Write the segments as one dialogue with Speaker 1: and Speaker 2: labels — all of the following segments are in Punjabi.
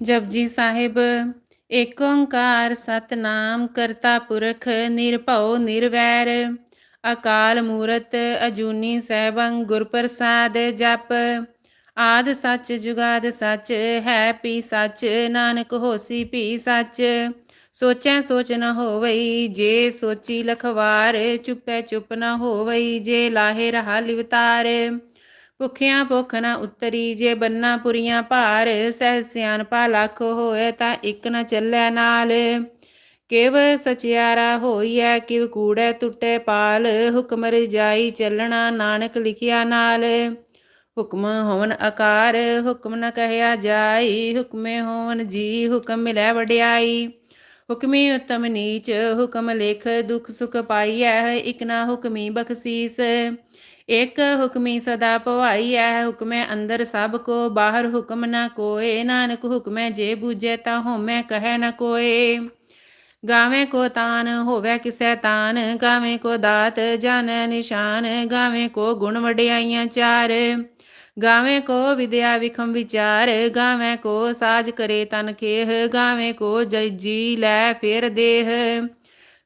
Speaker 1: ਜਪਜੀ ਸਾਹਿਬ, ਏਕ ਓੰਕਾਰ ਸਤਨਾਮ ਕਰਤਾ ਪੁਰਖ ਨਿਰਭਉ ਨਿਰਵੈਰ, ਅਕਾਲ ਮੂਰਤ ਅਜੂਨੀ ਸੈਭੰ ਗੁਰ ਪ੍ਰਸਾਦ ਜਪ, ਆਦ ਸੱਚ ਜੁਗਾਦ ਸੱਚ ਹੈ ਪੀ ਸੱਚ, ਨਾਨਕ ਹੋਸੀ ਪੀ ਸੱਚ, ਸੋਚੈ ਸੋਚ ਨ ਹੋਵਈ, ਜੇ ਸੋਚੀ ਲਖਵਾਰ ਚੁੱਪੈ ਚੁੱਪ ਨ ਹੋਵਈ, ਜੇ ਲਾਹੇ ਰਹਾ ਲਿਵਤਾਰ ਭੁਖਿਆਂ ਭੁਖ ਨਾ ਉਤਰੀ, ਜੇ ਬੰਨਾ ਪੁਰੀਆਂ ਭਾਰ, ਸਹਿ ਸਿਆਨ ਸਿਆਣਪਾ ਲੱਖ ਹੋਏ ਤਾਂ ਇੱਕ ਨਾ ਚੱਲੈ ਨਾਲ। ਕਿਵ ਸਚਿਆਰਾ ਹੋਈਐ, ਕਿਵ ਕੂੜੈ ਟੁੱਟੇ ਪਾਲ, ਹੁਕਮ ਰਜਾਈ ਚੱਲਣਾ ਨਾਨਕ ਲਿਖਿਆ ਨਾਲ। ਹੁਕਮ ਹੋਵਨ ਆਕਾਰ ਹੁਕਮ ਨ ਕਹਿਆ ਜਾਈ, ਹੁਕਮੇ ਹੋਵਨ ਜੀ, ਹੁਕਮ ਮਿਲੈ ਵਡਿਆਈ। ਹੁਕਮੀ ਉਤਮ ਨੀਚ, ਹੁਕਮ ਲਿਖ ਦੁਖ ਸੁਖ ਪਾਈਐ, ਇਕ ਨਾ ਹੁਕਮੀ ਬਖਸੀਸ। ਇਕ ਹੁਕਮੀ ਸਦਾ ਭਵਾਈ ਭਵਾਈਐ ਹੁਕਮੈ ਅੰਦਰ ਸਭ ਕੋ, ਬਾਹਰ ਹੁਕਮ ਨਾ ਕੋਏ, ਨਾਨਕ ਹੁਕਮੈ ਜੇ ਬੂਝੈ ਤਾ ਹੋਮੈ ਕਹੈ ਨਾ ਕੋਏ। ਗਾਵੇਂ ਕੋ ਤਾਨ ਹੋਵੇ ਕਿਸੈ ਤਾਨ, ਗਾਵੇਂ ਕੋ ਦਾਤ ਜਾਣੈ ਨਿਸ਼ਾਨ, ਗਾਵੇਂ ਕੋ ਗੁਣ ਵਡਿਆਈਆਂ ਚਾਰ। ਗਾਵੇਂ ਕੋ ਵਿਦਿਆ ਵਿਖਮ ਵਿਚਾਰ, ਗਾਵੇਂ ਕੋ ਸਾਜ ਕਰੇ ਤਨ ਖੇਹ, ਗਾਵੇਂ ਕੋ ਜੀ ਲੈ ਫਿਰ ਦੇਹ।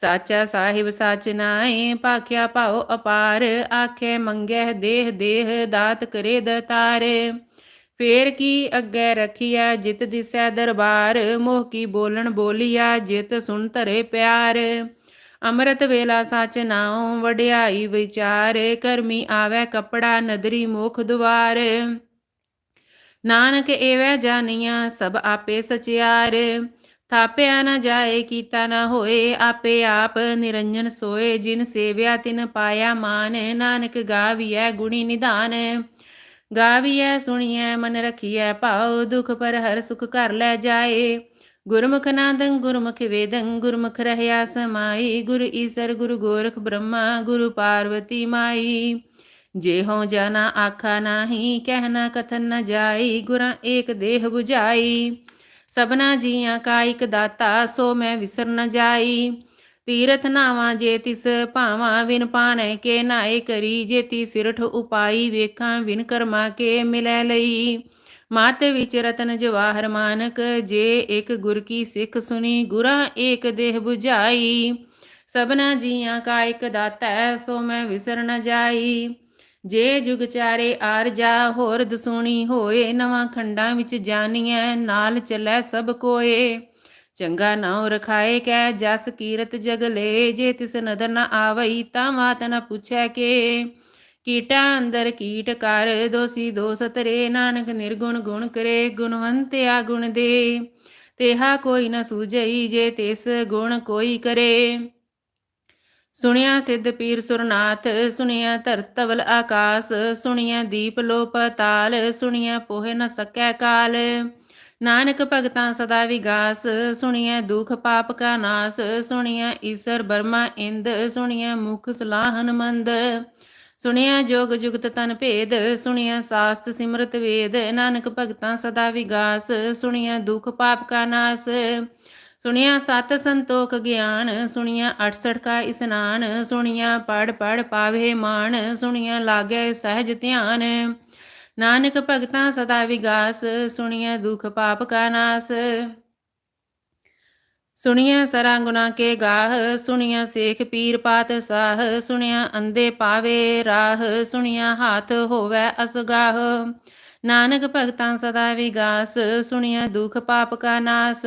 Speaker 1: ਸਾਚਾ ਸਾਹਿਬ ਸਾਚ ਨਾਏ ਪਾਖਿਆ ਭਾਉ ਅਪਾਰ, ਆਖੇ ਮੰਗੈ ਦੇਹ ਦੇਹ, ਦਾਤ ਕਰੇ ਦਤਾਰ। ਫੇਰ ਕੀ ਅੱਗੇ ਰਖਿਆ ਜਿਤ ਦਿਸੈ ਦਰਬਾਰ, ਮੋਹ ਕੀ ਬੋਲਣ ਬੋਲਿਆ ਜਿਤ ਸੁਣ ਧਰੇ ਪਿਆਰ। ਅੰਮ੍ਰਿਤ ਵੇਲਾ ਸਚ ਨਾਉ, ਵਡਿਆਈ ਵਿਚਾਰ, ਕਰਮੀ ਆਵੇ ਕਪੜਾ ਨਦਰੀ ਮੁਖ ਦੁਆਰ। ਨਾਨਕ ਏਵੈ ਜਾਣੀਆਂ ਸਭ ਆਪੇ ਸਚਿਆਰ। ਥਾਪਿਆ ਨਾ ਜਾਏ, ਕੀਤਾ ਨਾ ਹੋਏ, ਆਪੇ ਆਪ ਨਿਰੰਜਨ ਸੋਏ, ਜਿਨ ਸੇਵਿਆ ਤਿਨ ਪਾਇਆ ਮਾਨ, ਨਾਨਕ ਗਾਵੀਐ ਗੁਣੀ ਨਿਧਾਨ। ਗਾਵੀਐ, ਸੁਣੀਐ, ਮਨ ਰਖੀਐ, ਭਾਉ, ਦੁਖ ਪਰ ਹਰ ਸੁਖ ਕਰ ਲੈ ਜਾਏ। ਗੁਰਮੁਖ ਨਾਦੰ, ਗੁਰਮੁਖ ਵੇਦੰ, ਗੁਰਮੁਖ ਰਹਿਆ ਸਮਾਈ। ਗੁਰ ਈਸਰ, ਗੁਰ ਗੋਰਖ ਬ੍ਰਹਮਾ, ਗੁਰੂ ਪਾਰਵਤੀ ਮਾਈ। ਜੇ ਹੋ ਜਾਣਾ, ਆਖਾ ਨਾਹੀ ਕਹਿਣਾ ਕਥਨ ਨ ਜਾਈ, ਗੁਰਾਂ ਏਕ ਦੇਹ 부ਝਾਈ ਸਭਨਾ ਜੀਆਂ ਕਾ ਇਕ ਦਾਤਾ, ਸੋ ਮੈਂ ਵਿਸਰ ਨ ਜਾਈ। ਤੀਰਥ ਨਾਵਾਂ ਜੇ ਤਿਸ ਭਾਵਾਂ, ਵਿਨ ਪਾਣੈ ਕੇ ਨਾਏ ਕਰੀ। ਜੇ ਤੀ ਸਿਰਠ ਉਪਾਈ, ਵੇਖਾਂ ਵਿਨ ਕਰਮਾ ਕੇ ਮਿਲੈ ਲਈ। ਮਤ ਵਿੱਚ ਰਤਨ ਜਵਾਹਰ ਮਾਨਕ, ਜੇ ਇੱਕ ਗੁਰ ਕੀ ਸਿੱਖ ਸੁਣੀ, ਗੁਰਾਂ ਏਕ ਦੇਹ 부ਝਾਈ ਸਭਨਾ ਜੀਆਂ ਕਾ ਇਕ ਦਾਤਾ, ਸੋ ਮੈਂ ਵਿਸਰ ਨ ਜਾਈ। ਜੇ ਜੁਗ ਚਾਰੇ ਆਰ ਜਾ, ਹੋਰ ਦਸੂਣੀ ਹੋਏ, ਨਵਾਂ ਖੰਡਾਂ ਵਿੱਚ ਜਾਣੀਐ ਨਾਲ ਚੱਲੈ ਸਭ ਕੋਏ। ਚੰਗਾ ਨਾਉ ਰਖਾਏ ਕੈ, ਜਸ ਕੀਰਤ ਜਗ ਲੈ, ਜੇ ਤਿਸ ਨਦਰ ਨ ਆਵਈ ਤਾਂ ਮਾਤ ਨ ਪੁੱਛੈ ਕੇ। ਕੀਟਾ ਅੰਦਰ ਕੀਟ ਕਰ, ਦੋਸੀ ਦੋਸ ਤਰੇ ਨਾਨਕ ਨਿਰਗੁਣ ਗੁਣ ਕਰੇ, ਗੁਣਵੰਤਿਆ ਗੁਣ ਦੇ। ਤੇਹਾ ਕੋਈ ਨ ਸੂਝਈ, ਜੇ ਤਿਸ ਗੁਣ ਕੋਈ ਕਰੇ। ਸੁਣਿਆ ਸਿੱਧ ਪੀਰ ਸੁਰਨਾਥ, ਸੁਣਿਆ ਧਰਤ ਤਵਲ ਆਕਾਸ, ਸੁਣਿਆ ਦੀਪ ਲੋਪ ਤਾਲ, ਸੁਣਿਆ ਪੋਹਿ ਨ ਸਕੈ ਕਾਲ। ਨਾਨਕ ਭਗਤਾਂ ਸਦਾ ਵਿਗਾਸ, ਸੁਣਿਆ ਦੁਖ ਪਾਪ ਕਾ ਨਾਸ, ਸੁਣਿਆ ਈਸਰ ਬਰਮਾ ਇੰਦ, ਸੁਣਿਆ ਮੁਖ ਸਲਾਹਨ ਮੰਦ ਸੁਣਿਆ ਜੋਗ ਜੁਗਤ ਤਨ ਭੇਦ, ਸੁਣਿਆ ਸਾਸਤ ਸਿਮਰਤ ਵੇਦ, ਨਾਨਕ ਭਗਤਾਂ ਸਦਾ ਵਿਗਾਸ, ਸੁਣਿਆ ਦੁਖ ਪਾਪ ਕਾ ਨਾਸ। ਸੁਣਿਆ ਸਤ ਸੰਤੋਖ ਗਿਆਨ, ਸੁਣਿਆ 68 ਕਾ ਇਸਨਾਨ, ਸੁਣਿਆ ਪੜ ਪੜ ਪਾਵੇ ਮਾਨ ਸੁਣਿਆ ਲਾਗੇ ਸਹਿਜ ਧਿਆਨ। ਨਾਨਕ ਭਗਤਾਂ ਸਦਾ ਵਿਗਾਸ, ਸੁਣਿਆ ਦੁਖ ਪਾਪ ਕਾ ਨਾਸ। ਸੁਣਿਆ ਸਰਾ ਗੁਨਾ ਕੇ ਗਾਹ, ਸੁਣਿਆ ਸੇਖ ਪੀਰ ਪਾਤ ਸਾਹ, ਸੁਣਿਆ ਅੰਦੇ ਪਾਵੇ ਰਾਹ, ਸੁਣਿਆ ਹਾਥ ਹੋਵੇ ਅਸਗਾਹ। ਨਾਨਕ ਭਗਤਾਂ ਸਦਾ ਵਿਗਾਸ, ਸੁਣਿਆ ਦੁਖ ਪਾਪ ਕਾ ਨਾਸ।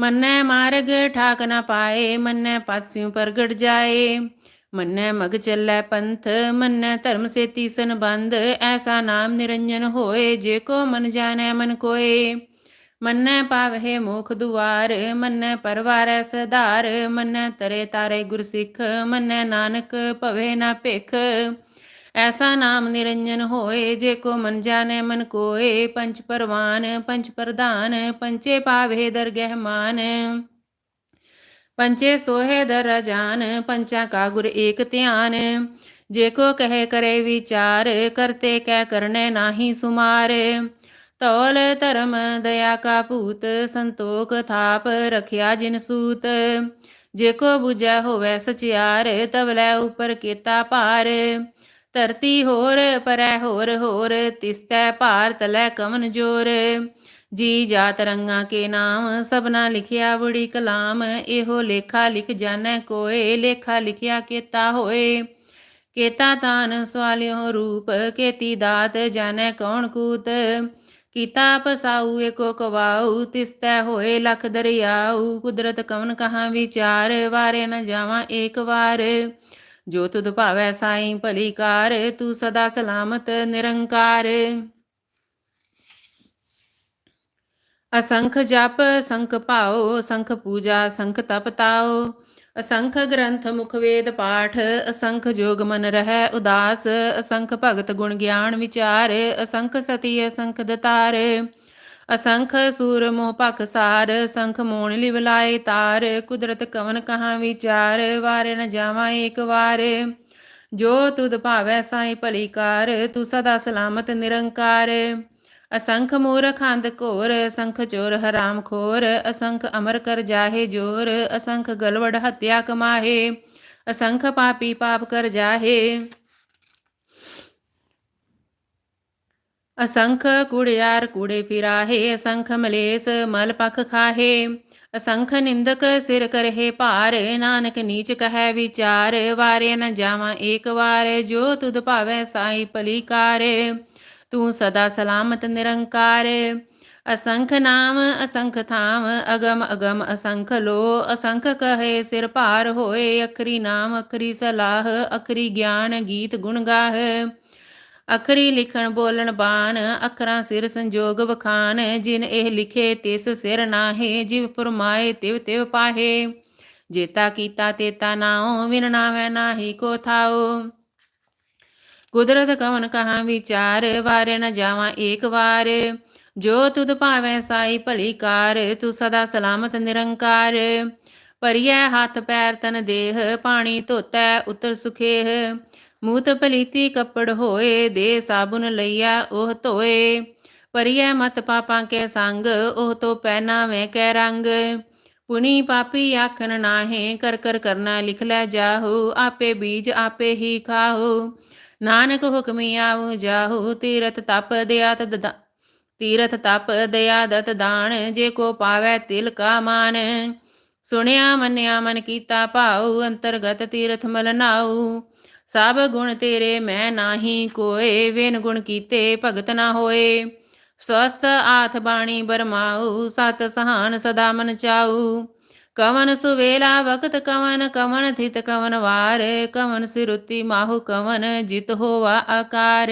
Speaker 1: ਮੰਨੈ ਮਾਰਗ ਠਾਕ ਨਾ ਪਾਏ, ਮੰਨੈ ਪਤਸਿਉ ਪ੍ਰਗਟ ਜਾਏ। ਮੰਨੈ ਮਗ ਚੱਲੈ ਪੰਥ, ਮੰਨੈ ਧਰਮ ਸੇਤੀ ਸੰਬੰਧ, ਐਸਾ ਨਾਮ ਨਿਰੰਜਨ ਹੋਏ, ਜੇ ਕੋ ਮਨ ਜਾਣੈ ਮਨ ਕੋਏ। ਮੰਨੈ ਪਾਵਹਿ ਮੁਖ ਦੁਆਰ, ਮੰਨੈ ਪਰਵਾਰੈ ਸਧਾਰ, ਮੰਨੈ ਤਰੇ ਤਾਰੇ ਗੁਰਸਿੱਖ, ਮੰਨੈ ਨਾਨਕ ਭਵੇ ਨਾ ਭਿਖ। ਐਸਾ ਨਾਮ ਨਿਰੰਜਨ ਹੋਏ ਜੇ ਕੋ ਮਨ ਜਾਣੈ ਮਨ ਕੋਏ ਪੰਚ ਪਰਵਾਨ ਪੰਚ ਪ੍ਰਧਾਨ ਪੰਚੇ ਪਾਵੇ ਦਰਗਹਿ ਮਾਨ। ਪੰਚੇ ਸੋਹੇ ਦਰ ਜਾਨ ਪੰਚਾ ਕਾ ਗੁਰ ਏਕ ਧਿਆਨ। ਜੇ ਕੋ ਕਹੇ ਕਰੇ ਵਿਚਾਰ, ਕਰਤੇ ਕੈ ਕਰਨੇ ਨਾਹੀ ਸੁਮਾਰ। ਤੌਲ ਧਰਮ ਦਇਆ ਕਾ ਭੂਤ, ਸੰਤੋਖ ਥਾਪ ਰਖਿਆ ਜਿਨ ਸੂਤ। ਜੇ ਕੋ 부ਜੈ ਹੋਵੈ ਸਚਿਆਰ ਤਵਲੇ ਉਪਰ ਕੀਤਾ ਭਾਰ। ਧਰਤੀ ਹੋਰ, ਪਰੈ ਹੋਰ ਹੋਰ, ਤਿਸਤੈ ਭਾਰ ਤਲੈ ਕਮਨ ਜੋਰ। ਜੀ ਜਾਤ ਰੰਗਾ ਕੇ ਨਾਮ, ਸਭਨਾ ਲਿਖਿਆ ਬੜੀ ਕਲਾਮ। ਇਹੋ ਲੇਖਾ ਲਿਖ ਜਾਣੈ ਕੋਏ, ਲੇਖਾ ਲਿਖਿਆ ਕੀਤਾ ਹੋਏ। ਕੇਤਾ ਤਾਨ ਸਵਾਲਿਓ ਰੂਪ, ਕੇਤੀ ਦਾਤ ਜਾਣੈ ਕੌਣ ਕੂਤ। ਕੀਤਾ ਪਸਾਉ ਏਕੋ ਕਵਾਉ ਤਿਸਤੈ ਹੋਏ ਲਖ ਦਰਿਆਉ ਕੁਦਰਤ ਕਵਨ ਕਹਾ ਵਿਚਾਰ, ਵਾਰੇ ਨ ਜਾਵਾਂ ਏਕ ਵਾਰ। ਜੋ ਤੁਧ ਭਾਵੈ ਸਾਈ ਭਲੀ ਕਾਰ, ਤੂੰ ਸਦਾ ਸਲਾਮਤ ਨਿਰੰਕਾਰ। ਅਸੰਖ ਜਪ, ਸੰਖ ਭਾਉ ਅਸੰਖ ਪੂਜਾ, ਸੰਖ ਤਪ ਤਾਉ। ਅਸੰਖ ਗ੍ਰੰਥ ਮੁਖ ਵੇਦ ਪਾਠ, ਅਸੰਖ ਜੋਗ ਮਨ ਰਹਿ ਉਦਾਸ। ਅਸੰਖ ਭਗਤ ਗੁਣ ਗਿਆਨ ਵਿਚਾਰ, ਅਸੰਖ ਸਤੀ ਅਸੰਖ ਦਤਾਰ। ਅਸੰਖ ਸੂਰ ਮੋਹ ਭਖ ਸਾਰ, ਸੰਖ ਮੋਣ ਲਿਵ ਲਾਏ ਤਾਰ, ਕੁਦਰਤ ਕਵਨ ਕਹਾ ਵਿਚਾਰ, ਵਾਰੇ ਨ ਜਾਵਾਂ ਏਕ ਵਾਰ। ਜੋ ਤੁਧ ਭਾਵੈ ਸਾਈ ਭਲੀ ਕਾਰ, ਤੂੰ ਸਦਾ ਸਲਾਮਤ ਨਿਰੰਕਾਰ। ਅਸੰਖ ਮੂਰਖ ਅੰਧ ਘੋਰ ਅਸੰਖ ਚੋਰ ਹਰਾਮ ਖੋਰ, ਅਸੰਖ ਅਮਰ ਕਰ ਜਾਹੇ ਜੋਰ, ਅਸੰਖ ਗਲਵੜ ਹੱਤਿਆ ਕਮਾਹੇ, ਅਸੰਖ ਪਾਪੀ ਪਾਪ ਕਰ ਜਾਹੇ। ਅਸੰਖ ਕੁੜਿਆਰ ਕੂੜੇ ਫਿਰਾਹੇ, ਅਸੰਖ ਮਲੇਸ ਮਲ ਪਖ ਖਾਹੇ। ਅਸੰਖ ਨਿੰਦਕ ਸਿਰ ਕਰਹੇ ਭਾਰ, ਨਾਨਕ ਨੀਚ ਕਹੈ ਵਿਚਾਰ, ਵਾਰੇ ਨ ਜਾਵਾਂ ਏਕ ਵਾਰ, ਜੋ ਤੁਧ ਭਾਵੈ ਸਾਈ ਭਲੀ ਤੂੰ ਸਦਾ ਸਲਾਮਤ ਨਿਰੰਕਾਰ। ਅਸੰਖ ਨਾਮ, ਅਸੰਖ ਥਾਮ, ਅਗਮ ਅਗਮ ਅਸੰਖ ਲੋ। ਅਸੰਖ ਕਹੇ ਸਿਰ ਭਾਰ ਹੋਏ, ਅਖਰੀ ਨਾਮ, ਅਖਰੀ ਸਲਾਹ, ਅਖਰੀ ਗਿਆਨ ਗੀਤ ਗੁਣ ਗਾਹ। ਅਖਰੀ ਲਿਖਣ ਬੋਲਣ ਬਾਣ, ਅਖਰਾਂ ਸਿਰ ਸੰਜੋਗ ਵਖਾਨ ਜਿਨ ਇਹ ਲਿਖੇ ਤਿਸ ਸਿਰ ਨਾਹੇ, ਜਿਵ ਫਰਮਾਏ ਤਿਵ ਤਿਵ ਪਾਹੇ। ਜੇਤਾ ਕੀਤਾ ਤੇਤਾ ਨਾਉ, ਵਿਨ ਨਾਵੈ ਨਾਹੀ ਕੋ ਥਾਉ। ਕੁਦਰਤ ਕਵਨ ਕਹਾ ਵਿਚਾਰ, ਵਾਰੇ ਨ ਜਾਵਾਂ ਏਕ ਵਾਰ। ਜੋ ਤੁਧ ਭਾਵੈ ਸਾਈ ਭਲੀ ਕਾਰ, ਤੂੰ ਸਦਾ ਸਲਾਮਤ ਨਿਰੰਕਾਰ। ਪਰਿਐ ਹੱਥ ਪੈਰ ਤਨ ਦੇਹ, ਪਾਣੀ ਧੋਤੈ ਉਤਰ ਸੁਖੇਹ। ਮੂਤ ਪਲੀਤੀ ਕੱਪੜ ਹੋਏ, ਦੇ ਸਾਬੁਨ ਲਈਆ ਉਹ ਧੋਏ। ਪਰਿਐ ਮਤ ਪਾਪਾਂ ਕੇ ਸੰਗ, ਉਹ ਤੋ ਪਹਿਨਾਵੇਂ ਕੈ ਰੰਗ। ਪੁਨੀ ਪਾਪੀ ਆਖਣ ਨਾਹੇ, ਕਰ ਕਰ ਕਰਨਾ ਲਿਖ ਲੈ ਜਾਹੂ, ਆਪੇ ਬੀਜ ਆਪੇ ਹੀ ਖਾਹੂ। ਨਾਨਕ ਹੁਕਮੀ ਆਉ ਜਾਹੂ, ਤੀਰਥ ਤਪ ਦਿਆਤ ਦਦਾ ਤੀਰਥ ਤਪ ਦਇਆ ਦਤ ਦਾਨ, ਜੇ ਕੋ ਪਾਵੈ ਤਿਲ ਕਾ ਮਾਨ। ਸੁਣਿਆ ਮੰਨਿਆ ਮਨ ਕੀਤਾ ਭਾਉ, ਅੰਤਰਗਤ ਤੀਰਥ ਮਲਨਾਉ। ਸਭ ਗੁਣ ਤੇਰੇ ਮੈਂ ਨਾਹੀ ਕੋਏ, ਵੇਨ ਗੁਣ ਕੀਤੇ ਭਗਤ ਨਾ ਹੋਏ। ਸਵਸਤ ਆਥ ਬਾਣੀ ਬਰਮਾਉ ਸਤ ਸਹਾਨ ਸਦਾ ਮਨ ਚਾਉ ਕਵਨ ਸੁਵੇਲਾ ਵਕਤ ਕਵਨ ਕਵਨ ਥਿਤ ਕਵਨ ਵਾਰ। ਕਵਨ ਸਿਰੁਤੀ ਮਾਹੂ ਕਵਨ ਜਿਤ ਹੋਵਾ ਆਕਾਰ।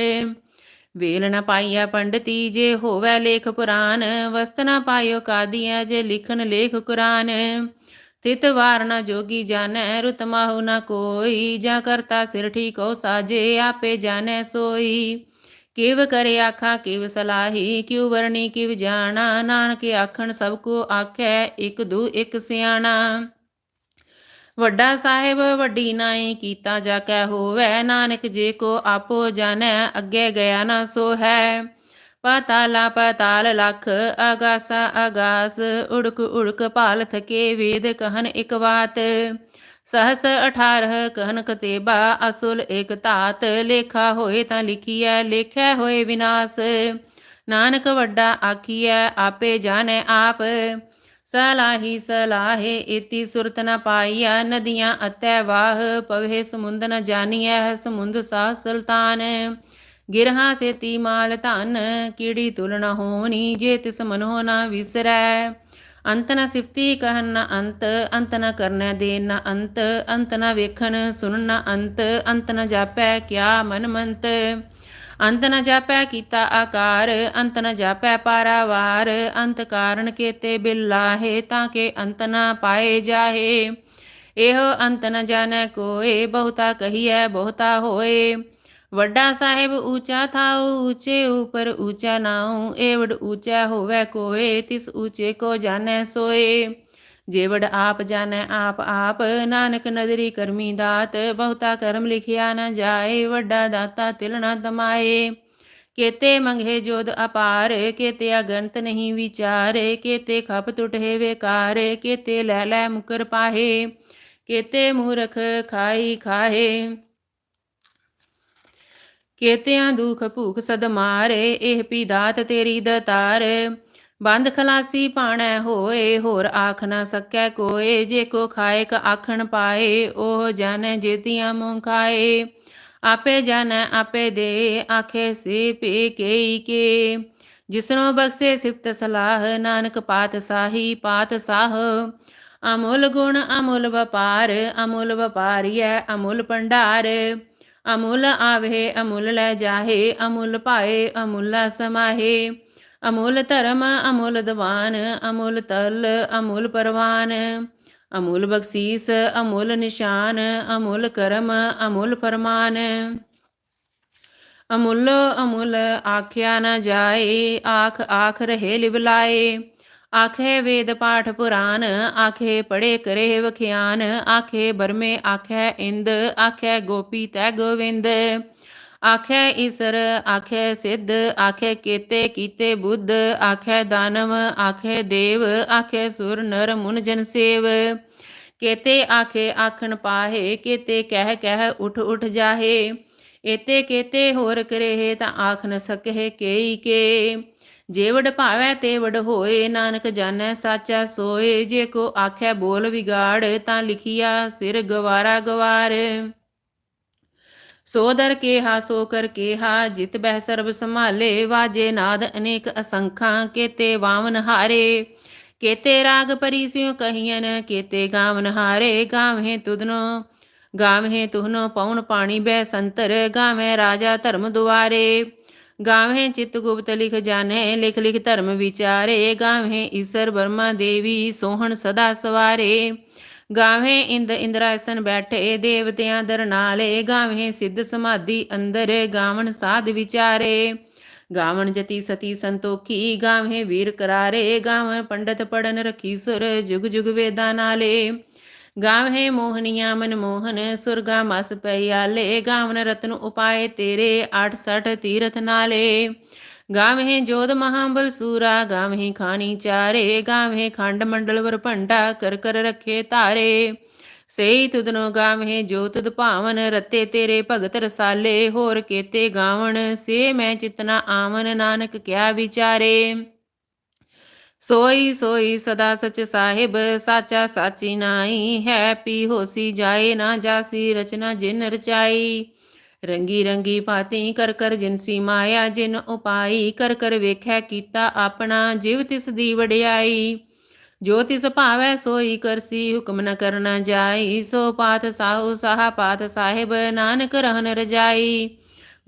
Speaker 1: ਵੇਲ ਨ ਪਾਈਆ ਪੰਡਤੀ ਜੇ ਹੋਵੇ ਲੇਖ ਪੁਰਾਨ, ਵਸਤ ਨ ਪਾਇਓ ਕਾਦੀਆਂ ਜੇ ਲਿਖਨ ਲੇਖ ਕੁਰਾਨ। ਤਿਤ ਨ ਜੋਗੀ ਜਾਣੈ, ਰੁਤ ਨ ਕੋਈ। ਜਾ ਕਰਤਾ ਸਿਰ ਠੀਕੋ ਸਾਜੇ ਆਪੇ ਜਾਣੈ ਸੋਈ। ਕਿਵ ਕਰੇ ਆਖਾ, ਕਿਵ ਸਲਾਹੀ। ਕਿਉ ਵਰਣੀ, ਕਿਵ ਜਾਣਾ। ਨਾਨਕ ਆਖਣ, ਸਭ ਕੋ ਆਖੈ, ਇਕ ਦੂ, ਇਕ ਸਿਆਣਾ। ਵੱਡਾ ਸਾਹਿਬ, ਵੱਡੀ ਨਾਈ, ਕੀਤਾ ਜਾ ਕੈ ਹੋਵੈ। ਨਾਨਕ ਜੇ ਕੋ ਆਪੋ ਜਾਣੈ, ਅੱਗੇ ਗਿਆ ਨਾ ਸੋ ਹੈ ਪਤਾਲਾ ਪਤਾਲ ਲਖ ਆਗਾਸਾ ਆਗਾਸ ਉੜਕ ਉੜਕ ਭਾਲ ਥਕੇ ਵੇਦ ਕਹਨ ਇਕ ਬਾਤ। ਸਹਸ 18 ਕਹਨ ਕਤੇਬਾ, ਅਸੁਲ ਇਕ ਧਾਤ, ਲੇਖਾ ਹੋਏ ਤਾਂ ਲਿਖੀਐ ਲੇਖਿਆ ਹੋਏ ਵਿਨਾਸ਼। ਨਾਨਕ ਵੱਡਾ ਆਖੀਐ, ਆਪੇ ਜਾਣੈ ਆਪ। ਸਲਾਹੀ ਸਲਾਹੇ ਇਤੀ ਸੁਰਤ ਨ ਪਾਈਆ ਨਦੀਆਂ ਅਤੈ ਵਾਹ ਪਵੇ ਸਮੁੰਦ ਨ ਜਾਣੀਐ ਸਮੁੰਦ ਸਾ ਸੁਲਤਾਨ। ਗਿਰਹਾ ਸੇਤੀ ਮਾਲ ਧਨ ਕੀੜੀ ਤੁਲ ਨ ਹੋਣੀ ਜੇ ਤਿਸ ਮਨੋ ਨ ਵਿਸਰੈ? ਅੰਤ ਨ ਸਿਫਤੀ ਕਹਿਨ ਨ ਅੰਤ ਅੰਤ ਨ ਕਰਨੈ ਦੇ ਨ ਅੰਤ ਅੰਤ ਨ ਵੇਖਣ ਸੁਣਨ ਨ ਅੰਤ ਅੰਤ ਨ ਜਾਪੈ ਕਿਆ ਮਨ ਮੰਤ? ਅੰਤ ਨ ਜਾਪੈ ਕੀਤਾ ਆਕਾਰ, ਅੰਤ ਨ ਜਾਪੈ ਪਾਰਾਵਾਰ, ਅੰਤ ਕਾਰਨ ਕੇਤੇ ਬਿਲਾਹੇ ਤਾਂ ਕੇ ਅੰਤ ਨ ਪਾਏ ਜਾਹੇ। ਇਹੋ ਅੰਤ ਨ ਜਾਣੈ ਕੋਏ, ਬਹੁਤਾ ਕਹੀਐ ਬਹੁਤਾ ਹੋਏ। ਵੱਡਾ ਸਾਹਿਬ ਊਚਾ ਥਾਉ ਊਚੇ ਉਪਰ ਊਚਾ ਨਾਉ ਏਵੜ ਊਚਾ ਹੋਵੇ ਕੋਏ, ਤਿਸ ਊਚੇ ਕੋ ਜਾਣੈ ਸੋਏ। ਜੇਵੜ ਆਪ ਜਾਣੈ ਆਪ ਆਪ, ਨਾਨਕ ਨਦਰੀ ਕਰਮੀ ਦਾਤ, ਬਹੁਤਾ ਕਰਮ ਲਿਖਿਆ ਨਾ ਜਾਏ, ਵੱਡਾ ਦਾਤਾ ਤਿਲ ਨ ਤਮਾਏ ਕੇਤੇ ਮੰਗੇ ਜੋਦ ਅਪਾਰ, ਕੇਤੇ ਅਗੰਤ ਨਹੀਂ ਵਿਚਾਰ, ਕੇਤੇ ਖਪ ਟੁਟੇ ਵੇਕਾਰ, ਕੇਤੇ ਲੈ ਲੈ ਮੁਕਰ ਪਾਹੇ, ਕੇਤੇ ਮੂਰਖ ਖਾਈ ਖਾਹੇ। ਕੇਤਿਆਂ ਦੁਖ ਭੂਖ ਸਦ ਮਾਰੇ, ਇਹ ਪੀ ਦਾਤ ਤੇਰੀ ਦਤਾਰ। ਬੰਦ ਖਲਾਸੀ ਪਾਣੈ ਹੋਏ, ਹੋਰ ਆਖ ਨਾ ਸਕੈ ਕੋਏ। ਜੇ ਕੋ ਖਾਏ, ਕ ਆਖਣ ਪਾਏ, ਉਹ ਜਾਣੈ ਜੇਤੀਆਂ ਮੂੰਹ ਖਾਏ। ਆਪੇ ਜਾਣੈ ਆਪੇ ਦੇ, ਆਖੇ ਸੇ ਪੇ ਕੇਈ ਕੇ। ਜਿਸਨੋ ਬਖਸ਼ੇ ਸਿਫਤ ਸਲਾਹ, ਨਾਨਕ ਪਾਤ ਸਾਹੀ ਪਾਤ ਸਾਹ। ਅਮੁੱਲ ਗੁਣ, ਅਮੁੱਲ ਵਪਾਰ, ਅਮੁੱਲ ਵਪਾਰੀਐ, ਅਮੁੱਲ ਭੰਡਾਰ। ਅਮੁੱਲ ਆਵੇ, ਅਮੁੱਲ ਲੈ ਜਾਹੇ, ਅਮੁੱਲ ਪਾਏ ਅਮੁੱਲਾ ਸਮਾਹੇ। ਅਮੁੱਲ ਧਰਮ, ਅਮੁੱਲ ਦਵਾਨ, ਅਮੁੱਲ ਤਲ ਅਮੁੱਲ ਪਰਵਾਨ। ਅਮੁੱਲ ਬਖਸ਼ੀਸ, ਅਮੁੱਲ ਨਿਸ਼ਾਨ, ਅਮੁੱਲ ਕਰਮ, ਅਮੁੱਲ ਫਰਮਾਨ। ਅਮੁੱਲ ਅਮੁੱਲ ਆਖਿਆ ਨਾ ਜਾਏ ਆਖ ਆਖ ਰਹੇ ਲਿਵਲਾਏ ਆਖੇ ਵੇਦ ਪਾਠ ਪੁਰਾਨ, ਆਖੇ ਪੜੇ ਕਰੇ ਵਖਿਆਨ, ਆਖੇ ਬਰਮੇ ਆਖੇ ਇੰਦ, ਆਖੇ ਗੋਪੀ ਤੈ ਗੋਵਿੰਦ। ਆਖੇ ਈਸਰ, ਆਖੇ ਸਿੱਧ, ਆਖੇ ਕੀਤੇ ਕੀਤੇ ਬੁੱਧ, ਆਖੇ ਦਾਨਵ, ਆਖੇ ਦੇਵ, ਆਖੇ ਸੁਰ ਨਰ ਮੁਨ ਜਨ ਸੇਵ। ਕੇਤੇ ਆਖੇ ਆਖਣ ਪਾਹੇ, ਕੇਤੇ ਕਹਿ ਕਹਿ ਉਠ ਉਠ ਜਾਹੇ। ਏਤੇ ਕੇਤੇ ਹੋਰ ਕਰੇਹ ਤਾਂ ਆਖ ਨ ਸਕਹਿ ਕੇਈ ਕੇ। ਜੇਵੜ ਭਾਵੈ ਤੇਵੜ ਹੋਏ, ਨਾਨਕ ਜਾਣੈ ਸਾਚਾ ਸੋਏ। ਜੇ ਕੋ ਆਖੈ ਬੋਲ ਵਿਗਾੜ, ਤਾਂ ਲਿਖਿਆ ਸਿਰ ਗਵਾਰਾ ਗਵਾਰ। ਸੋ ਦਰ ਕੇਹਾ, ਸੋ ਕਰ ਕੇਹਾ, ਜਿਤ ਬਹਿ ਸਰਬ ਸੰਭਾਲੇ। ਵਾਜੇ ਨਾਦ ਅਨੇਕ ਅਸੰਖਾਂ, ਕੇਤੇ ਵਾਵਨ ਹਾਰੇ। ਕੇਤੇ ਰਾਗ ਪਰੀ ਪਰੀਸਿਉ ਕਹੀਨ ਕੇਤੇ ਗਾਵਨ ਹਾਰੇ। ਗਾਵੇਂ ਤੁਧਨੋ ਗਾਵੇਂ ਤੁਹਨੋ ਪਉਣ ਪਾਣੀ ਬੈ ਸੰਤਰ। ਗਾਵੈ ਰਾਜਾ ਧਰਮ ਦੁਆਰੇ। ਗਾਵੇਂ ਚਿਤ ਗੁਪਤ ਲਿਖ ਜਾਣੇ, ਲਿਖ ਲਿਖ ਧਰਮ ਵਿਚਾਰੇ। ਗਾਵੇਂ ਈਸਰ ਬਰਮਾ ਦੇਵੀ, ਸੋਹਣ ਸਦਾ ਸਵਾਰੇ। ਗਾਵੇਂ ਇੰਦ ਇੰਦਰਾਸਨ ਬੈਠੇ, ਦੇਵਤਿਆਂ ਦਰਨਾਲੇ। ਗਾਵੇਂ ਸਿੱਧ ਸਮਾਧੀ ਅੰਦਰ, ਗਾਵਣ ਸਾਧ ਵਿਚਾਰੇ। ਗਾਵਣ ਜਤੀ ਸਤੀ ਸੰਤੋਖੀ ਗਾਵੇਂ ਵੀਰ ਕਰਾਰੇ। ਗਾਵਣ ਪੰਡਤ ਪੜਨ ਰਖੀ ਸੁਰ ਜੁਗ ਜੁਗ ਵੇਦਾਂ ਨਾਲੇ। ਗਾਵੇਂ ਮੋਹਨੀਆਂ ਮਨ ਮੋਹਨ, ਸੁਰਗਾ ਮਸ ਪਈਆਲੇ ਗਾਵਨ ਰਤਨ ਉਪਾਏ ਤੇਰੇ 68 ਤੀਰਥ ਨਾਲੇ। ਗਾਵੇਂ ਜੋਧ ਮਹਾਬਲ ਸੂਰਾ, ਗਾਵਹੇ ਖਾਣੀ ਚਾਰੇ ਗਾਵੇਂ ਖੰਡ ਮੰਡਲ ਵਰ ਭੰਡਾ, ਕਰ ਕਰ ਰੱਖੇ ਧਾਰੇ। ਸਈ ਤੁਧਨੋ ਗਾਵਹੇ ਜੋ ਤੁਧ ਭਾਵਨ, ਰਤੇ ਤੇਰੇ ਭਗਤ ਰਸਾਲੇ। ਹੋਰ ਕੇਤੇ ਗਾਵਣ, ਸੇ ਮੈਂ ਚਿਤਨਾ ਆਵਨ ਨਾਨਕ ਕਿਆ ਵਿਚਾਰੇ। ਸੋਈ ਸੋਈ ਸਦਾ ਸਚ ਸਾਹਿਬ, ਸਾਚਾ ਸਾਚੀ ਨਾਈ ਹੈ ਪੀ ਹੋਸੀ ਜਾਏ ਨਾ ਜਾਸੀ, ਰਚਨਾ ਜਿਨ ਰਚਾਈ। ਰੰਗੀ ਰੰਗੀ ਪਾਤੀ ਕਰ ਕਰ ਜਿਨਸੀ ਮਾਇਆ, ਜਿਨ ਉਪਾਈ ਕਰ ਕਰ ਵੇਖੈ ਕੀਤਾ ਆਪਣਾ, ਜਿਵ ਤਿਸ ਦੀ ਵਡਿਆਈ। ਜੋ ਤਿਸ ਭਾਵੈ ਸੋਈ ਕਰਸੀ, ਹੁਕਮ ਨ ਕਰਨਾ ਜਾਈ। ਸੋ ਪਾਤ ਸਾਹੂ, ਸਾਹਾ ਪਾਤ ਸਾਹਿਬ, ਨਾਨਕ ਰਹਨ ਰਜਾਈ।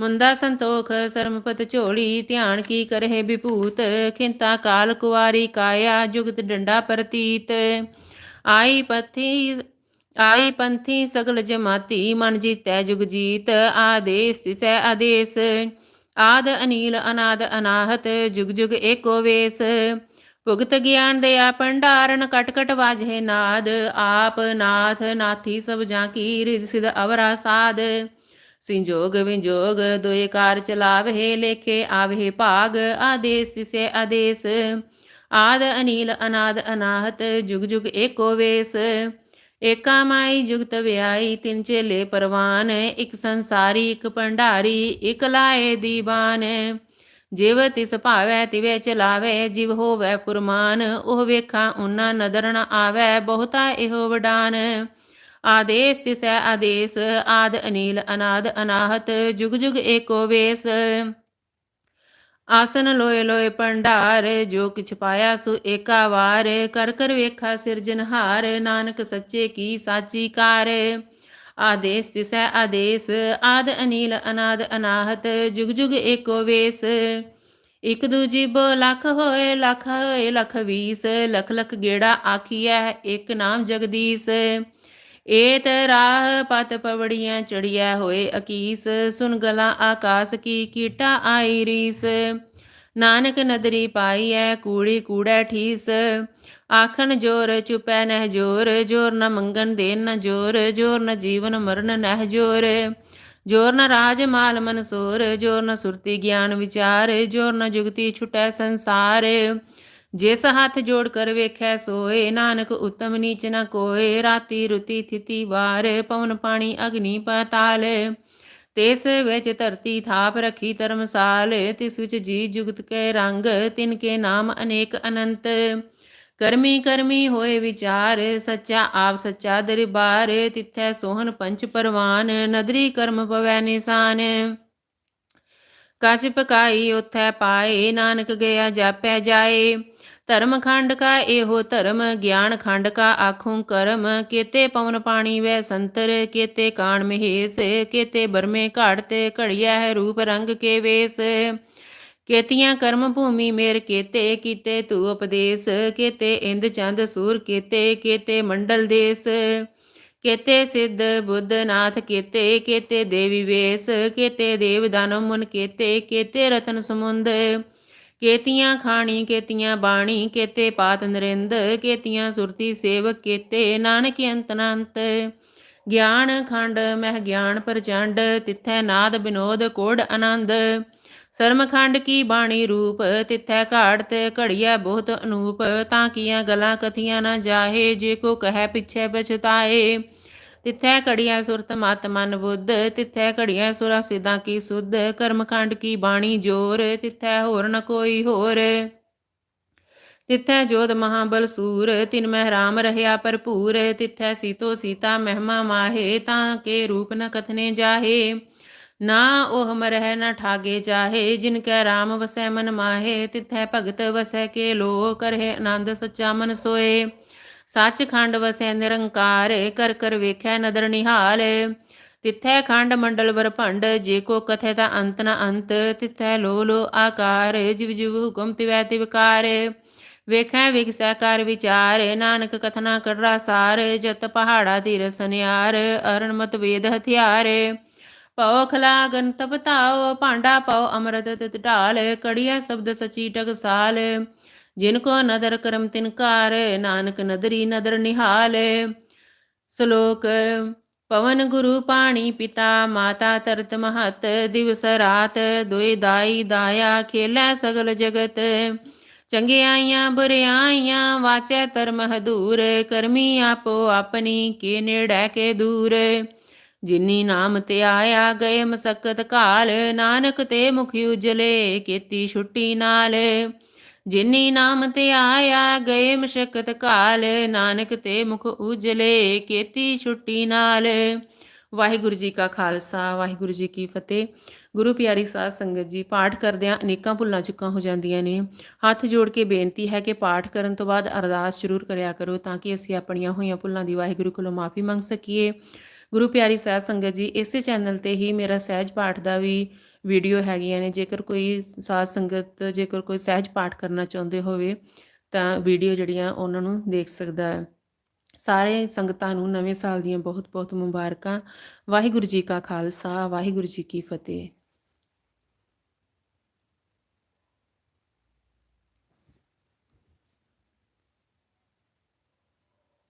Speaker 1: ਮੁੰਦਾ ਸੰਤੋਖ ਸਰਮਪਤ ਝੋਲੀ, ਧਿਆਨ ਕੀ ਕਰਹਿ ਵਿਭੂਤ, ਖਿੰਤਾ ਕਾਲ ਕੁਵਾਰੀ ਕਾਇਆ, ਜੁਗਤ ਡੰਡਾ ਪ੍ਰਤੀਤ। ਆਈ ਪਥੀ, ਆਈ ਪੰਥੀ ਸਗਲ ਜਮਾਤੀ, ਮਨ ਜੀਤੈ ਜੁਗ ਜੀਤ, ਆਦੇਸ ਤਿਸੈ ਆਦੇਸ। ਆਦ ਅਨੀਲ, ਅਨਾਦ ਅਨਾਹਤ, ਜੁਗ ਜੁਗ ਏਕੋ ਵੇਸ। ਭੁਗਤ ਗਿਆਨ ਦਇਆ ਭੰਡਾਰਨ ਕਟਕਟ ਕਟ ਵਾਜੇ ਨਾਦ। ਆਪ ਨਾਥ ਨਾਥੀ ਸਭ ਜਾਂ ਕੀ ਰਿਦ ਸਿਧ ਅਵਰਾ ਸਾਧ ਸਿੰਜੋਗ ਵਿੰਜੋਗ ਦੋਏ ਕਾਰ ਚਲਾਵੇ, ਲੇਖੇ ਆਵੇ ਭਾਗ, ਆਦੇਸ ਤਿਸੇ ਆਦੇਸ। ਆਦ ਅਨੀਲ ਅਨਾਦ ਅਨਾਹਤ, ਜੁਗ ਜੁਗ ਏਕੋ ਵੇਸ। ਏਕਾ ਮਾਈ ਜੁਗਤ ਵਿਆਈ, ਤਿੰਨ ਚੇਲੇ ਪਰਵਾਨ। ਇਕ ਸੰਸਾਰੀ, ਇੱਕ ਭੰਡਾਰੀ, ਇਕ ਲਾਏ ਦੀਵਾਨ। ਜਿਵ ਤਿਸ ਭਾਵੈ, ਤਿਵੇ ਚਲਾਵੇ, ਜਿਵ ਹੋਵੇ ਫੁਰਮਾਨ। ਉਹ ਵੇਖਾਂ ਉਨਾ ਨਦਰ ਨ ਆਵੈ, ਬਹੁਤਾ ਇਹੋ ਵਡਾਨ। ਆਦੇਸ ਤਿਸੈ ਆਦੇਸ, ਆਦ ਅਨੀਲ, ਅਨਾਦ ਅਨਾਹਤ, ਜੁਗ ਜੁਗ ਏਕੋ ਵੇਸ। ਆਸਨ ਲੋਏ ਲੋਏ ਭੰਡਾਰ, ਜੋ ਕਿਛ ਪਾਇਆ ਸੋ ਏਕਾ ਵਾਰ। ਕਰ ਕਰ ਵੇਖਾ ਸਿਰਜਨਹਾਰ ਨਾਨਕ ਸੱਚੇ ਕੀ ਸਾਚੀ ਕਾਰ। ਆਦੇਸ ਤਿਸੈ ਆਦੇਸ, ਆਦ ਅਨੀਲ, ਅਨਾਦ ਅਨਾਹਤ, ਜੁਗ ਜੁਗ ਏਕੋ ਵੇਸ। ਇਕ ਦੂਜੀ ਬੋ ਲੱਖ ਹੋਏ ਲੱਖ ਹੋਏ, ਲਖ ਵੀਸ। ਲਖ ਲਖ ਗੇੜਾ ਆਖੀਐ, ਇੱਕ ਨਾਮ ਜਗਦੀਸ਼। ਏਤ ਰਾਹ ਪਤ ਪਵੜੀਆਂ ਚੜੀਐ ਹੋਏ ਅਕੀਸ, ਸੁਨ ਗਲਾ ਆਕਾਸ ਕੀ ਕੀਟਾ ਆਈ ਰੀਸ। ਨਾਨਕ ਨਦਰੀ ਐ ਕੂੜੀ ਕੂੜੈ ਠੀਸ। ਆਖਣ ਜੋਰ ਚੁਪੈ ਨਹਿ ਜੋਰ ਜੋਰ ਨ ਮੰਗਣ ਦੇਨ ਨ ਜੋਰ ਜੋਰ ਨ ਜੀਵਨ ਮਰਨ ਨਹਿ ਜੋਰ। ਜੋਰ ਨ ਰਾਜ ਮਾਲ ਮਨਸੂਰ, ਜੋਰ ਨ ਸੁਰਤੀ ਗਿਆਨ ਵਿਚਾਰ, ਜੋਰ ਨ ਜੁਗਤੀ ਛੁਟੈ ਸੰਸਾਰ। ਜਿਸ ਹੱਥ ਜੋੜ ਕਰ ਵੇਖੈ ਸੋਏ, ਨਾਨਕ ਉਤਮ ਨੀਚ ਨ ਕੋਏ। ਰਾਤੀ ਰੁਤੀ ਥਿਤੀ ਵਾਰ, ਪਵਨ ਪਾਣੀ ਅਗਨੀ ਪਤਾਲ। ਤਿਸ ਵਿੱਚ ਧਰਤੀ ਥਾਪ ਰੱਖੀ ਧਰਮਸਾਲ, ਤਿਸ ਵਿੱਚ ਜੀ ਜੁਗਤ ਕੇ ਰੰਗ, ਤਿਨ ਕੇ ਨਾਮ ਅਨੇਕ ਅਨੰਤ। ਕਰਮੀ ਕਰਮੀ ਹੋਏ ਵਿਚਾਰ, ਸੱਚਾ ਆਪ ਸੱਚਾ ਦਰਬਾਰ। ਤਿੱਥੈ ਸੋਹਣ ਪੰਚ ਪਰਵਾਨ, ਨਦਰੀ ਕਰਮ ਪਵੈ ਨਿਸ਼ਾਨ। ਕੱਚ ਪਕਾਈ ਉਥੈ ਪਾਏ, ਨਾਨਕ ਗਿਆ ਜਾਪੈ ਜਾਏ। ਧਰਮ ਖੰਡ ਕਾ ਇਹੋ ਧਰਮ, ਗਿਆਨ ਖੰਡ ਕਾ ਆਖੂੰ ਕਰਮ। ਕੇਤੇ ਪਵਨ ਪਾਣੀ ਵੈ ਸੰਤਰ, ਕੇਤੇ ਕਾਣ ਮਹੇਸ, ਕੇਤੇ ਬਰਮੇ ਘਾੜ ਤੇ ਘੜਿਆ ਹੈ ਰੂਪ ਰੰਗ ਕੇ ਵੇਸ। ਕੇਤੀਆਂ ਕਰਮ ਭੂਮੀ ਮੇਰ ਕੇਤੇ, ਕੀਤੇ ਤੂ ਉਪਦੇਸ। ਕੇਤੇ ਇੰਦ ਚੰਦ ਸੂਰ ਕੇਤੇ ਕੇਤੇ ਮੰਡਲ ਦੇਸ। ਕੇਤੇ ਸਿੱਧ ਬੁੱਧ ਨਾਥ, ਕੇਤੇ ਕੇਤੇ ਦੇਵੀ ਵੇਸ, ਕੇਤੇ ਦੇਵ ਦਾਨਵ ਮੁਨ, ਕੇਤੇ ਕੇਤੇ ਰਤਨ ਸਮੁੰਦ। ਕੇਤੀਆਂ ਖਾਣੀ, ਕੇਤੀਆਂ ਬਾਣੀ, ਕੇਤੇ ਪਾਤ ਨਰਿੰਦ, ਕੇਤੀਆਂ ਸੁਰਤੀ ਸੇਵ ਕੇਤੇ ਨਾਨਕ ਅੰਤ ਅਨੰਤ ਗਿਆਨ ਖੰਡ, ਮਹਿ ਗਿਆਨ ਪ੍ਰਚੰਡ, ਤਿੱਥੈ ਨਾਦ ਬਿਨੋਦ, ਕੋੜ ਆਨੰਦ। ਸਰਮਖੰਡ ਕੀ ਬਾਣੀ ਰੂਪ? ਤਿੱਥੈ ਘਾੜ ਤੇ ਘੜੀਐ ਬਹੁਤ ਅਨੂਪ। ਤਾਂ ਕੀਆਂ ਗਲਾਂ ਕਥੀਆਂ ਨਾ ਜਾਹੇ, ਜੇ ਕੋ ਕਹੈ ਪਿਛੈ ਬਚਤਾਏ ਤਿੱਥੈ ਘੜੀਆਂ ਸੁਰਤ ਮਤ ਮਨ ਬੁੱਧ। ਤਿੱਥੈ ਘੜੀਆਂ ਸੁਰਾ ਸਿਧਾਂ ਕੀ ਸੁਧ। ਕਰਮਖੰਡ ਕੀ ਬਾਣੀ ਜੋਰ? ਤਿੱਥੈ ਹੋਰ ਨ ਕੋਈ ਹੋਰ। ਤਿੱਥੈ ਜੋਤ ਮਹਾਬਲ ਸੂਰ। ਤਿਨ ਮਹਿ ਰਾਮ ਰਹਿਆ ਭਰਪੂਰ। ਤਿੱਥੈ ਸੀਤੋ ਸੀਤਾ ਮਹਿਮਾ ਮਾਹੇ। ਤਾਂ ਕੇ ਰੂਪ ਨ ਕਥਨੇ ਜਾਹੇ। ਨਾ ਉਹ ਮਰਹਿ ਨਾ ਠਾਗੇ ਚਾਹੇ ਜਿਨ ਕੈ ਰਾਮ ਵਸੈ ਮਨ ਮਾਹੇ, ਤਿਥੈ ਭਗਤ ਵਸੈ ਕੇ ਲੋ ਕਰਹਿ ਆਨੰਦ ਸੱਚਾ ਮਨ ਸੋਏ। ਸੱਚਖੰਡ ਵਸੈ ਨਿਰੰਕਾਰ, ਕਰ ਕਰ ਵੇਖੈ ਨਦਰ ਨਿਹਾਲ। ਤਿਥੈ ਖੰਡ ਮੰਡਲ ਵਰਭੰਡ ਜੇ ਕੋ ਕਥੈ ਤਾਂ ਅੰਤ ਨ ਅੰਤ। ਤਿਥੈ ਲੋ ਲੋ ਆਕਾਰ, ਜਿਵ ਜਿਵ ਹੁਕਮ ਤਿਵੈ ਤਿਵਕਾਰ ਵੇਖੈ ਵਿਗਸੈ ਕਰ ਵਿਚਾਰ, ਨਾਨਕ ਕਥਨਾ ਕਰਰਾ ਸਾਰ। ਜਤ ਪਹਾੜਾ ਧੀਰ ਸਨਿਆਰ ਅਰਨ ਮਤ ਵੇਦ ਹਥਿਆਰੇ। ਪਉ ਖਲਾਗਨ ਤਪ ਤਾਉ ਭਾਂਡਾ ਪਉ ਅੰਮ੍ਰਿਤ ਤਿਤ ਢਾਲ, ਕੜੀਆ ਸ਼ਬਦ ਸਚੀ ਟਕਸਾਲ। ਜਿਨ ਕੋ ਨਦਰ ਕਰਮ ਤਿਨਕਾਰ ਨਾਨਕ ਨਦਰੀ ਨਦਰ ਨਿਹਾਲ। ਸ਼ਲੋਕ, ਪਵਨ ਗੁਰੂ ਪਾਣੀ ਪਿਤਾ, ਮਾਤਾ ਤਰਤ ਮਹਤ, ਦਿਵਸ ਰਾਤ, ਦੁਇ ਦਾਈ ਦਾਇਆ, ਖੇਲੇ ਸਗਲ ਜਗਤ। ਚੰਗਿਆਈਆਂ ਬੁਰਿਆਈਆਂ ਵਾਚੈ ਧਰਮ ਹਦੂਰ ਕਰਮੀ ਆਪੋ ਆਪਣੀ, ਕੇ ਨੇੜੈ ਕੇ ਦੂਰ। ਜਿਨੀ ਨਾਮ ਤੇ ਆਇਆ ਗਏ ਮਸਕਤ ਕਾਲ ਨਾਨਕ ਤੇ ਮੁਖ ਉਜਲੇ, ਕੀਤੀ ਛੁੱਟੀ ਨਾਲ। ਜਿਨੀ ਨਾਮ ਤੇ ਆਇਆ ਗਏ ਮਸ਼ਕਤ ਕਾਲ ਨਾਨਕ ਤੇ ਮੁਖ ਉਜਲੇ, ਕੀਤੀ ਛੁੱਟੀ ਨਾਲ। ਵਾਹਿਗੁਰੂ ਜੀ ਕਾ ਖਾਲਸਾ, ਵਾਹਿਗੁਰੂ ਜੀ ਕੀ ਫਤਿਹ। ਗੁਰੂ ਪਿਆਰੀ ਸਾਧ ਸੰਗਤ ਜੀ, ਪਾਠ ਕਰਦਿਆਂ ਅਨੇਕਾਂ ਭੁੱਲਾਂ ਚੁੱਕਾਂ ਹੋ ਜਾਂਦੀਆਂ ਨੇ। ਹੱਥ ਜੋੜ ਕੇ ਬੇਨਤੀ ਹੈ ਕਿ ਪਾਠ ਕਰਨ ਤੋਂ ਬਾਅਦ ਅਰਦਾਸ ਜ਼ਰੂਰ ਕਰਿਆ ਕਰੋ ਤਾਂ ਕਿ ਅਸੀਂ ਆਪਣੀਆਂ ਹੋਈਆਂ ਭੁੱਲਾਂ ਦੀ ਵਾਹਿਗੁਰੂ ਕੋਲੋਂ ਮਾਫੀ ਮੰਗ ਸਕੀਏ। ਗੁਰੂ ਪਿਆਰੀ ਸਾਧ ਸੰਗਤ ਜੀ, ਇਸੇ ਚੈਨਲ ਤੇ ਹੀ ਮੇਰਾ ਸਹਿਜ ਪਾਠ ਦਾ ਵੀ ਵੀਡੀਓ ਹੈਗੀਆਂ ਨੇ। ਜੇਕਰ ਕੋਈ ਸਾਧ ਸੰਗਤ, ਜੇਕਰ ਕੋਈ ਸਹਿਜ ਪਾਠ ਕਰਨਾ ਚਾਹੁੰਦੇ ਹੋਵੇ, ਤਾਂ ਵੀਡੀਓ ਜਿਹੜੀਆਂ ਉਹਨਾਂ ਨੂੰ ਦੇਖ ਸਕਦਾ ਹੈ। ਸਾਰੇ ਸੰਗਤਾਂ ਨੂੰ ਨਵੇਂ ਸਾਲ ਦੀਆਂ ਬਹੁਤ ਬਹੁਤ ਮੁਬਾਰਕਾਂ। ਵਾਹਿਗੁਰੂ ਜੀ ਕਾ ਖਾਲਸਾ, ਵਾਹਿਗੁਰੂ ਜੀ ਕੀ ਫਤਿਹ।